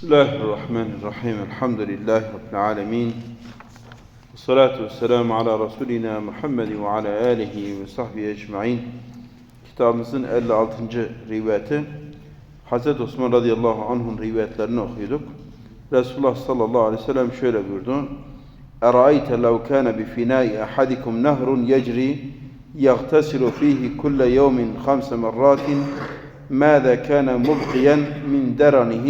Bismillahirrahmanirrahim. Elhamdülillahi Rabbil alemin. Salatu vesselamu ala Resulina Muhammed ve ala alihi ve sahbihi ecma'in. Kitabımızın 56. rivayeti Hazreti Osman radıyallahu anh'un rivayetlerini okuyorduk. Resulullah sallallahu aleyhi ve sellem şöyle buyurdu. اَرَأَيْتَ لَوْ كَانَ بِفِنَاءِ أَحَدِكُمْ نَهْرٌ يَجْرِي يَغْتَسِلُ فِيهِ كُلَّ يَوْمٍ خَمْسَ مَرَّاتٍ ماذا كان مبقيا من درنه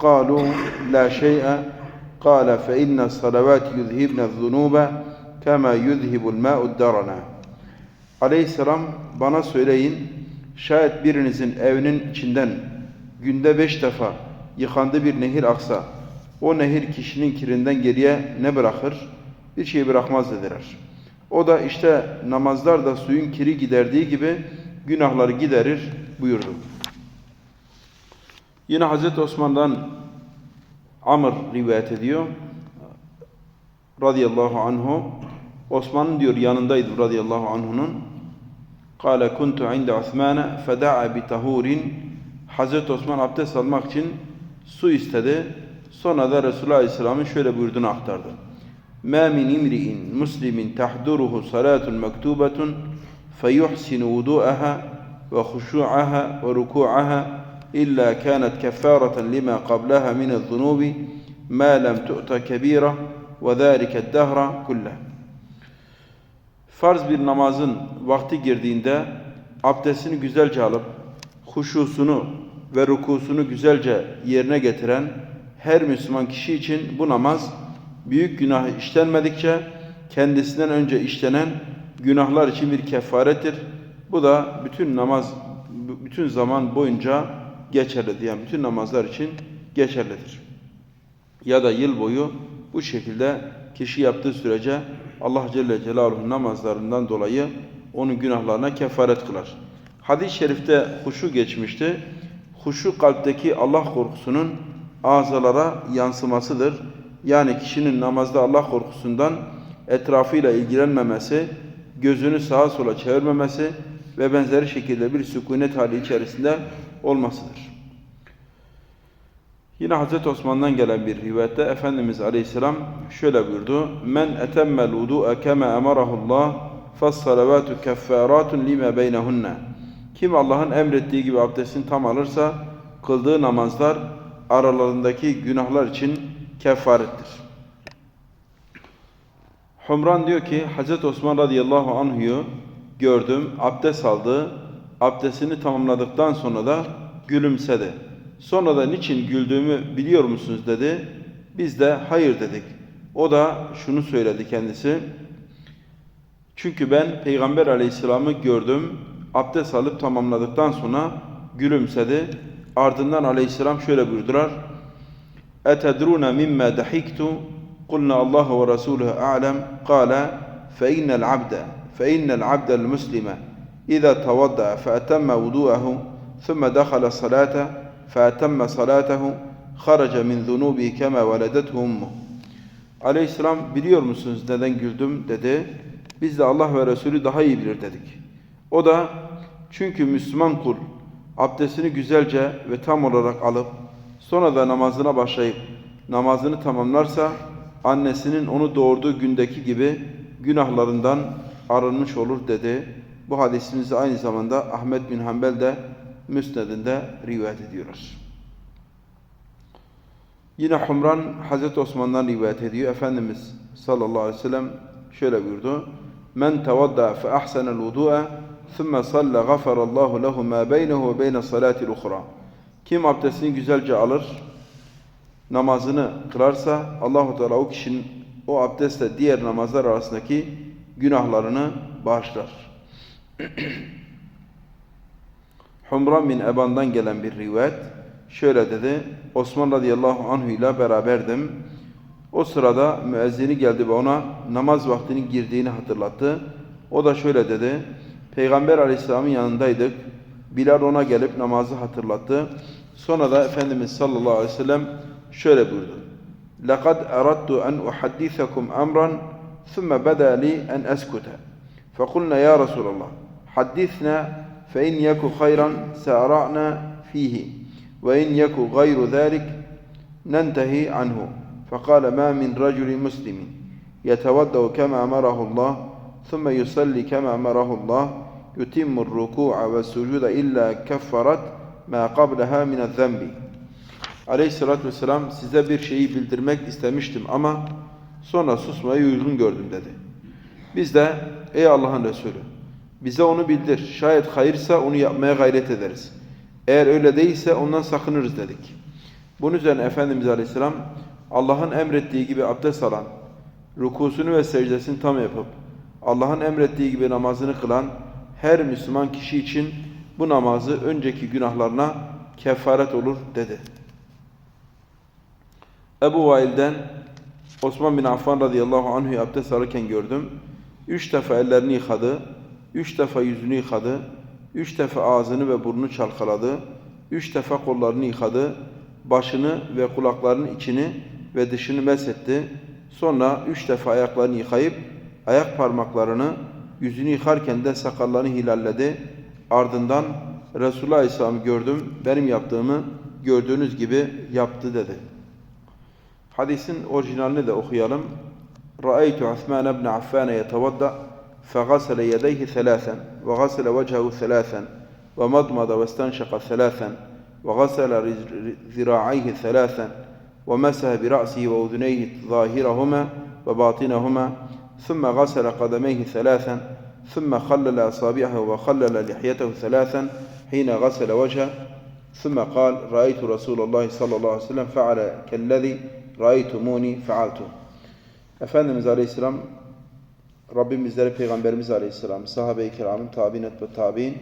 قالوا لا شيء قال فإن الصلوات يذهبن الذنوب كما يذهب الماء الدرن Aleyhisselam bana söyleyin şayet birinizin evinin içinden günde beş defa yıkandığı bir nehir aksa o nehir kişinin kirinden geriye ne bırakır? Bir şey bırakmaz dediler. O da işte namazlar da suyun kiri giderdiği gibi günahları giderir buyurdu. Yine Hazreti Osman'dan Amr rivayet ediyor. Radıyallahu anhu. Osman'ın diyor yanındaydı radıyallahu anhunun. Kale kuntu inde Osman'a feda'a bi tahurin. Hazreti Osman abdest almak için su istedi. Sonra da Resulullah Aleyhisselam'ın şöyle buyurduğunu aktardı. مَا مِنْ اِمْرِئٍ مُسْلِمٍ تَحْدُرُهُ صَلَاتٌ مَكْتُوبَةٌ فَيُحْسِنُ وُضُوءَهَا وخشوعها وركوعها إلا كانت كفارة لما قبلها من الذنوب ما لم تؤت كبيرة وذلك الدهر كله Farz bir namazın vakti girdiğinde abdestini güzelce alıp huşusunu ve rukusunu güzelce yerine getiren her Müslüman kişi için bu namaz büyük günah işlenmedikçe kendisinden önce işlenen günahlar için bir kefarettir. Bu da bütün namaz, bütün zaman boyunca geçerlidir. Yani bütün namazlar için geçerlidir. Ya da yıl boyu bu şekilde kişi yaptığı sürece Allah Celle Celaluhu namazlarından dolayı onun günahlarına kefaret kılar. Hadis-i şerifte huşu geçmişti. Huşu kalpteki Allah korkusunun ağzalara yansımasıdır. Yani kişinin namazda Allah korkusundan etrafıyla ilgilenmemesi, gözünü sağa sola çevirmemesi ve benzeri şekilde bir sükunet hali içerisinde olmasıdır. Yine Hazreti Osman'dan gelen bir rivayette Efendimiz Aleyhisselam şöyle buyurdu. Men etemmel vudu'a kema emarahullah fas-salavatu keffaratun lima beynehunne. Kim Allah'ın emrettiği gibi abdestini tam alırsa kıldığı namazlar aralarındaki günahlar için kefarettir. Humran diyor ki Hazreti Osman radıyallahu anhu'yu gördüm, abdest aldı Abdestini tamamladıktan sonra da gülümsedi. Sonra da niçin güldüğümü biliyor musunuz dedi. Biz de hayır dedik. O da şunu söyledi kendisi. Çünkü ben Peygamber aleyhisselamı gördüm. Abdest alıp tamamladıktan sonra gülümsedi. Ardından aleyhisselam şöyle buyurdular. Etedruna mimma dahiktu قلنا الله ورسوله أعلم قال فإن العبد فإن العبد المسلم إذا توضأ فأتم وضوءه ثم دخل الصلاة فأتم صلاته خرج من ذنوبه كما ولدته أمه Aleyhisselam biliyor musunuz neden güldüm dedi. Biz de Allah ve Resulü daha iyi bilir dedik. O da çünkü Müslüman kul abdestini güzelce ve tam olarak alıp sonra da namazına başlayıp namazını tamamlarsa annesinin onu doğurduğu gündeki gibi günahlarından arınmış olur dedi. Bu hadisimizi aynı zamanda Ahmet bin Hanbel de Müsned'inde rivayet ediyorlar. Yine Humran Hazreti Osman'dan rivayet ediyor. Efendimiz sallallahu aleyhi ve sellem şöyle buyurdu. Men tevadda fe ahsenel vudu'a thumme salle gafarallahu lehu ma beynehu ve beyne salatil uhra. Kim abdestini güzelce alır, namazını kılarsa Allahu Teala o kişinin o abdestle diğer namazlar arasındaki günahlarını bağışlar. Humran bin Eban'dan gelen bir rivayet şöyle dedi. Osman radıyallahu anhu ile beraberdim. O sırada müezzini geldi ve ona namaz vaktinin girdiğini hatırlattı. O da şöyle dedi. Peygamber aleyhisselamın yanındaydık. Bilal ona gelip namazı hatırlattı. Sonra da Efendimiz sallallahu aleyhi ve sellem şöyle buyurdu. لَقَدْ أَرَدْتُ أَنْ أُحَدِّثَكُمْ أَمْرًا ثُمَّ بَدَى لِي أَنْ أَسْكُتَ فَقُلْنَا يَا رَسُولَ اللّٰهِ حَدِّثْنَا فَإِنْ يَكُ خَيْرًا سَأَرَعْنَا فِيهِ وَإِنْ يَكُ غَيْرُ ذَلك ننتهي عنه فقال ما من رجل مسلم يتودأ كما أمره الله ثم يصلي كما أمره الله يتم الركوع والسجود إلا كفرت ما قبلها من الذنب Aleyhissalatü vesselam size bir şeyi bildirmek istemiştim ama sonra susmayı uygun gördüm dedi. Biz de ey Allah'ın Resulü bize onu bildir. Şayet hayırsa onu yapmaya gayret ederiz. Eğer öyle değilse ondan sakınırız dedik. Bunun üzerine Efendimiz Aleyhisselam Allah'ın emrettiği gibi abdest alan, rukusunu ve secdesini tam yapıp Allah'ın emrettiği gibi namazını kılan her Müslüman kişi için bu namazı önceki günahlarına kefaret olur dedi. Ebu Vail'den Osman bin Affan radıyallahu anh'ı abdest alırken gördüm. Üç defa ellerini yıkadı, üç defa yüzünü yıkadı, üç defa ağzını ve burnunu çalkaladı, üç defa kollarını yıkadı, başını ve kulaklarının içini ve dışını mesetti. Sonra üç defa ayaklarını yıkayıp ayak parmaklarını yüzünü yıkarken de sakallarını hilalledi. Ardından Resulullah Aleyhisselam'ı gördüm, benim yaptığımı gördüğünüz gibi yaptı dedi. Hadisin orijinalini de okuyalım. Ra'aytu Osman ibn Affan yetawadda فغسل يديه ثلاثا وغسل وجهه ثلاثا ومضمض واستنشق ثلاثا وغسل ذراعيه ثلاثا ومسح برأسه وأذنيه ظاهرهما وباطنهما ثم غسل قدميه ثلاثا ثم خلل أصابعه وخلل لحيته ثلاثا حين غسل وجهه ثم قال رأيت رسول الله صلى الله عليه وسلم فعل كالذي رأيتموني فعلته. Efendimiz Aleyhisselam Rabbim bizleri Peygamberimiz Aleyhisselam, sahabe-i kiramın, tabi'in ve tabi'in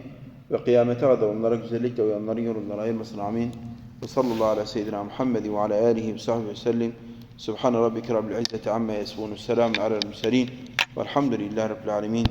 ve kıyamete kadar onlara güzellikle uyanların yolundan ayırmasın. Amin. Ve sallallahu ala seyyidina Muhammed ve ala alihi sahbihi ve sellim. Subhane rabbike rabbil izzeti amma yasifun. Selamun alel murselin. Velhamdülillahi rabbil alemin.